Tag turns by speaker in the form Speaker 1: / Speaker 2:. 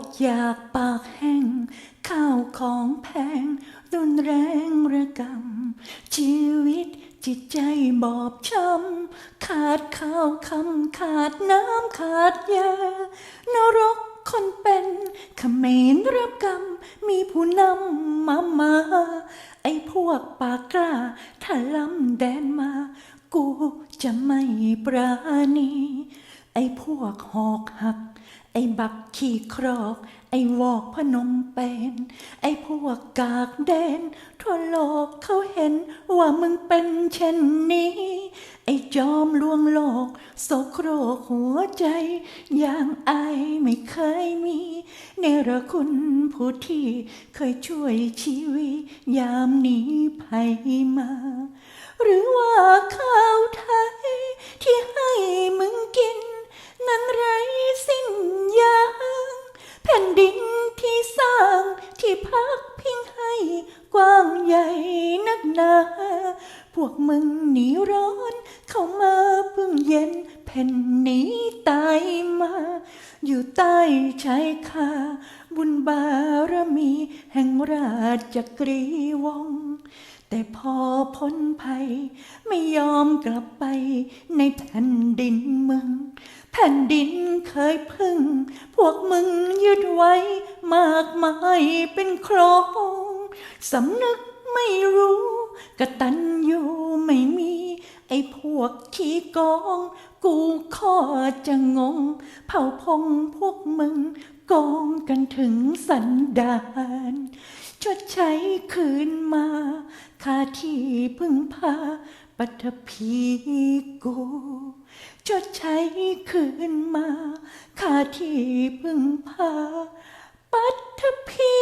Speaker 1: อดอยากปากแห้ง ข้าวของแพง รุนแรงระกำ ชีวิตจิตใจบอบช้ำ ขาดข้าวคำขาดน้ำขาดยานรกคนเป็นเขมรรับกรรม มีผู้นำมามา ไอ้พวกปากกล้าถ้าล้ำแดนมา กูจะไม่ปราณี ไอ้พวกหอกหัก ไอ้บักขี่ครอก ไอ้วอกพนมเปญไอ้พวกกากแดน ทั่วโลกเขาเห็นว่ามึงเป็นเช่นนี้ ไอ้จอมลวงโลกโศโครกหัวใจ อย่างไอไม่เคยมีเนรคุณผู้ที่เคยช่วยชีวิตยามหนี้ภัยมา หรือว่าข้า ผ่นดินที่สร้างที่พักพิงให้กว้างใหญ่นักหนา พวกมึงหนีร้อน เข้ามาเพิ่งเย็นแผ่นนี้ตายมา อยู่ใต้ชายคาบุญบารมีแห่งราชกรีวงศ์ แต่พอพ้นภัย ไม่ยอมกลับไป ในแผ่นดินเมืองแผ่นดินเคยพึ่ง พวกมึงยึดไว้ มากมายเป็นโครงสำนึกไม่รู้กระตันอยู่ไม่มี ไอ้พวกขี้กอง กูข้อจะงง เผ่าพงพวกมึงกองกันถึงสันดานชดใช้คืนมา ข้าที่พึ่งพาปัทภีกูชดใช้คืนมาข้าที่พึ่งพาปัทภี